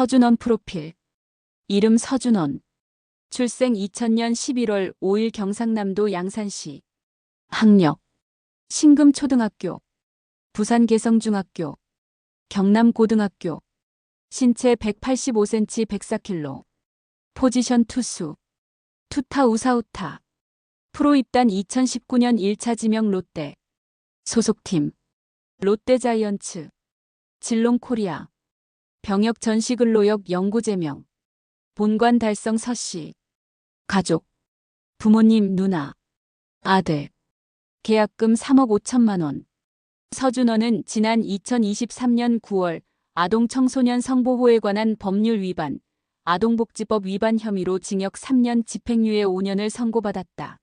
서준원 프로필. 이름 서준원. 출생 2000년 11월 5일 경상남도 양산시. 학력. 신금초등학교. 부산개성중학교. 경남고등학교. 신체 185cm 104kg. 포지션 투수. 투타 우사우타. 프로 입단 2019년 1차 지명 롯데. 소속팀. 롯데자이언츠. 진롱코리아. 병역 전시근로역 연구제명. 본관 달성 서씨. 가족. 부모님 누나. 아들. 계약금 3억 5천만 원. 서준원은 지난 2023년 9월 아동 청소년 성보호에 관한 법률 위반, 아동복지법 위반 혐의로 징역 3년 집행유예 5년을 선고받았다.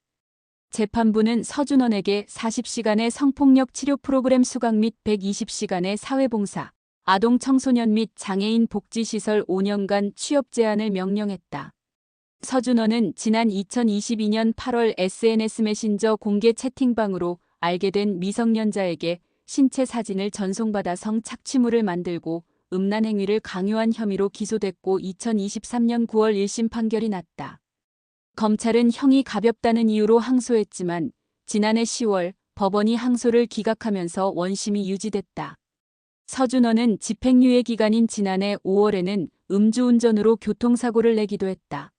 재판부는 서준원에게 40시간의 성폭력 치료 프로그램 수강 및 120시간의 사회봉사, 아동 청소년 및 장애인 복지시설 5년간 취업 제한을 명령했다. 서준원은 지난 2022년 8월 SNS 메신저 공개 채팅방으로 알게 된 미성년자에게 신체 사진을 전송받아 성 착취물을 만들고 음란 행위를 강요한 혐의로 기소됐고 2023년 9월 1심 판결이 났다. 검찰은 형이 가볍다는 이유로 항소했지만 지난해 10월 법원이 항소를 기각하면서 원심이 유지됐다. 서준원은 집행유예 기간인 지난해 5월에는 음주운전으로 교통사고를 내기도 했다.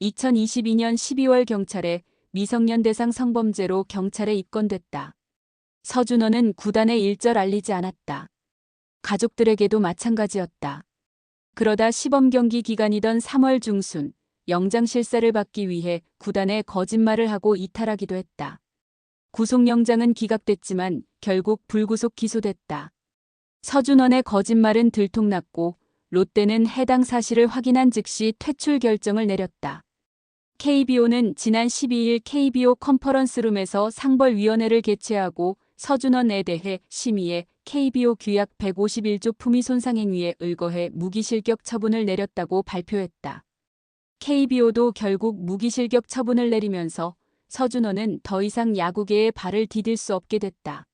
2022년 12월 경찰에 미성년 대상 성범죄로 경찰에 입건됐다. 서준원은 구단에 일절 알리지 않았다. 가족들에게도 마찬가지였다. 그러다 시범 경기 기간이던 3월 중순 영장 실사를 받기 위해 구단에 거짓말을 하고 이탈하기도 했다. 구속영장은 기각됐지만 결국 불구속 기소됐다. 서준원의 거짓말은 들통났고 롯데는 해당 사실을 확인한 즉시 퇴출 결정을 내렸다. KBO는 지난 12일 KBO 컨퍼런스룸에서 상벌위원회를 개최하고 서준원에 대해 심의해 KBO 규약 151조 품위 손상 행위에 의거해 무기실격 처분을 내렸다고 발표했다. KBO도 결국 무기실격 처분을 내리면서 서준원은 더 이상 야구계에 발을 디딜 수 없게 됐다.